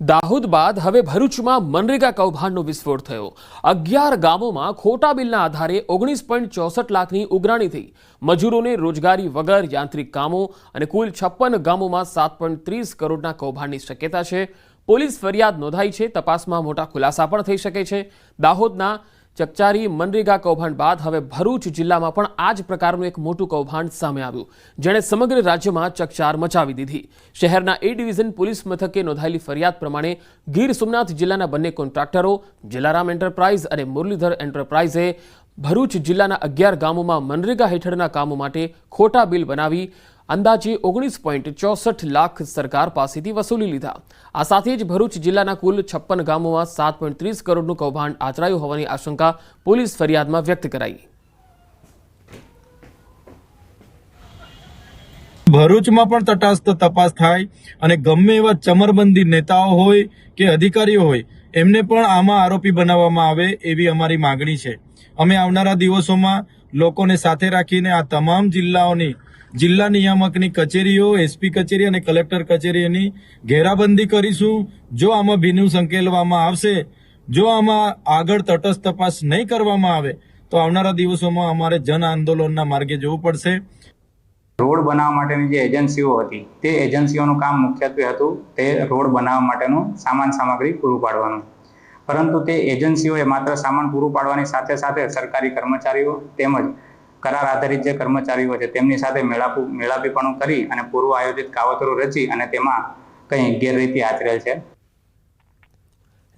દાહોદ બાદ હવે ભરૂચમાં મનરેગા કૌભાંડનો વિસ્ફોટ થયો. અગિયાર ગામોમાં ખોટા બિલના આધારે ઓગણીસ પોઈન્ટ ચોસઠ લાખની ઉઘરાણી થઈ. મજૂરોને રોજગારી વગર યાંત્રિક કામો અને કુલ છપ્પન ગામોમાં સાત પોઈન્ટ ત્રીસ કરોડના કૌભાંડની શક્યતા છે. પોલીસ ફરિયાદ નોંધાઈ છે. તપાસમાં મોટા ખુલાસા પણ થઈ શકે છે. દાહોદના ચકચારી મનરેગા કૌભાંડ બાદ હવે ભરૂચ જિલ્લામાં પણ આ જ પ્રકારનું એક મોટું કૌભાંડ સામે આવ્યું. જેણે સમગ્ર રાજ્યમાં ચકચાર મચાવી દીધી. શહેરના એ ડિવિઝન પોલીસ મથકે નોંધાયેલી ફરિયાદ પ્રમાણે ગીર સોમનાથ જિલ્લાના બંને કોન્ટ્રાક્ટરો, જલારામ એન્ટરપ્રાઇઝ અને મુરલીધર એન્ટરપ્રાઇઝે ભરૂચ જિલ્લાના અગિયાર ગામોમાં મનરેગા હેઠળના કામો માટે ખોટા બિલ બનાવી અંદાજે ઓગણીસ પોઈન્ટ ચોસઠ લાખ સરકાર પાસેથી વસૂલી લીધા. આ સાથે જ ભરૂચ જિલ્લાના કુલ છપ્પન ગામોમાં સાત પોઈન્ટ ત્રીસ કરોડનું કૌભાંડ આચરાયું હોવાની આશંકા પોલીસ ફરિયાદમાં વ્યક્ત કરાઈ. ભરૂચમાં પણ તટસ્થ તપાસ થાય અને ગમે એવા ચમરબંધી નેતાઓ હોય કે અધિકારીઓ હોય, એમને પણ આમાં આરોપી બનાવવામાં આવે એવી અમારી માગણી છે. અમે આવનારા દિવસોમાં લોકોને સાથે રાખીને આ તમામ જિલ્લાઓની જિલ્લા નિયામકની કચેરીઓ એસપી કચેરી અને કલેક્ટર કચેરીની ઘેરાબંધી કરીશું. જો આમાં ભીનું સંકેલવામાં આવશે, જો આમાં આગળ તટસ્થ તપાસ નહીં કરવામાં આવે, તો આવનારા દિવસોમાં અમારે જન આંદોલનના માર્ગે જવું પડશે. રોડ બનાવવા માટેની જે એજન્સીઓ હતી, તે એજન્સીઓનું કામ મુખ્યત્વે હતું તે રોડ બનાવવા માટેનું સામાન સામગ્રી પૂરું પાડવાનું. પરંતુ તે એજન્સીઓએ માત્ર સામાન પૂરું પાડવાની સાથે સાથે સરકારી કર્મચારીઓ તેમજ કરાર આધારિત જે કર્મચારીઓ છે, તેમની સાથે મેળાપુ મેળાપીપણું કરી અને પૂર્વ આયોજિત કાવતરો રચી અને તેમાં કંઈ ગેરરીતિ આચરેલ છે.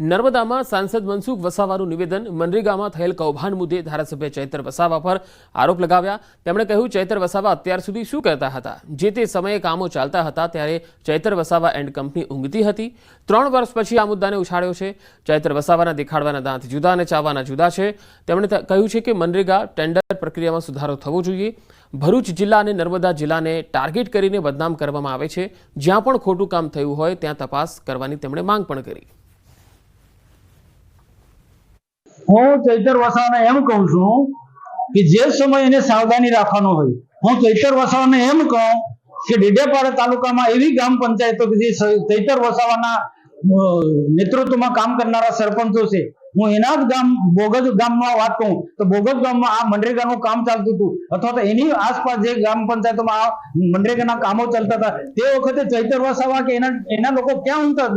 નર્મદામાં સાંસદ મનસુખ વસાવાનું નિવેદન, મનરેગામાં થયેલ કૌભાંડ મુદ્દે ધારાસભ્ય ચૈતર વસાવા પર આરોપ લગાવ્યા. તેમણે કહ્યું, ચૈતર વસાવા અત્યાર સુધી શું કહેતા હતા? જે તે સમયે કામો ચાલતા હતા, ત્યારે ચૈતર વસાવા એન્ડ કંપની ઊંઘતી હતી. ત્રણ વર્ષ પછી આ મુદ્દાને ઉછાળ્યો છે. ચૈતર વસાવાના દેખાડવાના દાંત જુદા અને ચાવવાના જુદા છે. તેમણે કહ્યું છે કે મનરેગા ટેન્ડર પ્રક્રિયામાં સુધારો થવો જોઈએ. ભરૂચ જિલ્લા અને નર્મદા જિલ્લાને ટાર્ગેટ કરીને બદનામ કરવામાં આવે છે. જ્યાં પણ ખોટું કામ થયું હોય, ત્યાં તપાસ કરવાની તેમણે માંગ પણ કરી. હું ચૈતર વસાવાને એમ કહું છું કે જે સમય એને સાવધાની રાખવાનો હોય, હું ચૈતર વસાવાને એમ કહું કે ડેડિયાપાડા તાલુકામાં એવી ગ્રામ પંચાયતો કે જે ચૈતર વસાવાના નેતૃત્વમાં કામ કરનારા સરપંચો છે, હું એના જ ગામ, બોગજ ગામમાં વાત કહું, તો બોગજ ગામમાં આ મનરેગાનું કામ ચાલતું હતું, અથવા તો એની આસપાસ જે ગ્રામ પંચાયતોમાં આ મનરેગાના કામો ચાલતા હતા, તે વખતે ચૈતર વસાવા કે એના એના લોકો ક્યાં ઊંઘતા